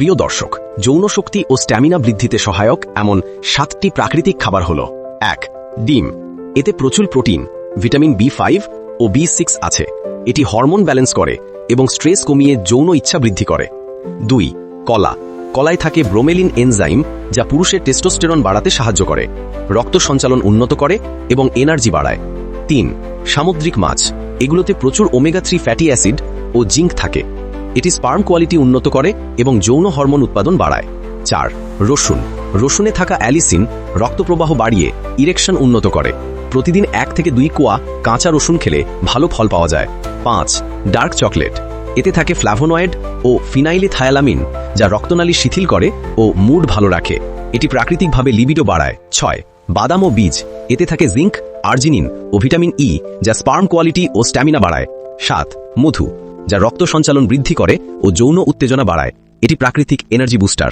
প্রিয় দর্শক, যৌন শক্তি ও স্ট্যামিনা বৃদ্ধিতে সহায়ক এমন সাতটি প্রাকৃতিক খাবার হল, এক, ডিম। এতে প্রচুর প্রোটিন, ভিটামিন বি ফাইভ ও বি সিক্স আছে। এটি হরমোন ব্যালেন্স করে এবং স্ট্রেস কমিয়ে যৌন ইচ্ছা বৃদ্ধি করে। দুই, কলা। কলায় থাকে ব্রোমেলিন এনজাইম যা পুরুষের টেস্টোস্টেরন বাড়াতে সাহায্য করে, রক্ত সঞ্চালন উন্নত করে এবং এনার্জি বাড়ায়। তিন, সামুদ্রিক মাছ। এগুলোতে প্রচুর ওমেগা থ্রি ফ্যাটি অ্যাসিড ও জিঙ্ক থাকে। এটি স্পার্ম কোয়ালিটি উন্নত করে এবং যৌন হরমোন উৎপাদন বাড়ায়। চার, রসুন। রসুনে থাকা অ্যালিসিন রক্তপ্রবাহ বাড়িয়ে ইরেকশন উন্নত করে। প্রতিদিন এক থেকে দুই কোয়া কাঁচা রসুন খেলে ভালো ফল পাওয়া যায়। পাঁচ ডার্ক চকলেট এতে থাকে ফ্ল্যাভোনয়েড ও ফিনাইলিথায়ালামিন যা রক্তনালী শিথিল করে ও মুড ভালো রাখে। এটি প্রাকৃতিকভাবে লিবিডো বাড়ায়। ছয়, বাদাম ও বীজ। এতে থাকে জিঙ্ক আর্জিনিন ও ভিটামিন ই যা স্পার্ম কোয়ালিটি ও স্ট্যামিনা বাড়ায়। সাত, মধু। যা রক্ত সঞ্চালন বৃদ্ধি করে ও যৌন উত্তেজনা বাড়ায়। এটি প্রাকৃতিক এনার্জি বুস্টার।